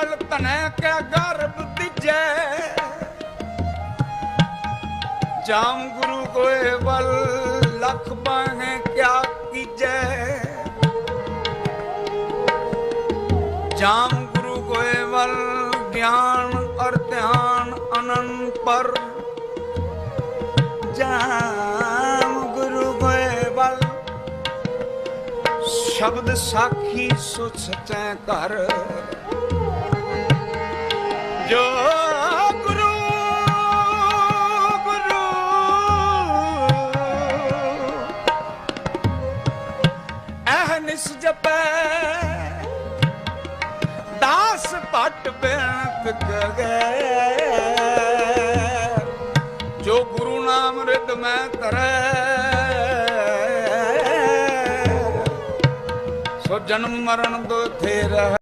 ਨਾਲ ਤਨੈ ਕੈ ਗਰਭ ਦੀਜੈ ਜਾਮ ਗੁਰੂ ਕੋਏ ਵੱਲ, ਲਖ ਬਾਹੇ ਕਿਆ ਕੀਜੈ। ਜਾਮ ਗੁਰੂ ਕੋਏ ਵੱਲ, ਗਿਆਨ ਅਰ ਧਿਆਨ ਅਨੰਦ ਪਰ ਜਾਮ ਸ਼ਬਦ ਸਾਖੀ ਸੋ ਸਚੈ ਕਰ ਜੋ ਗੁਰੂ ਗੁਰੂ। ਅਹਨਿਸ ਜਪੈ, ਦਾਸ ਭਟ ਬੇਨਤ ਕਗੈ ਜੋ ਗੁਰੂ ਨਾਮ ਰਿਦ ਮੈਂ ਤਰੈ ਸੋ ਜਨਮ ਮਰਨ ਦੋ ਥੇ ਰਹਿ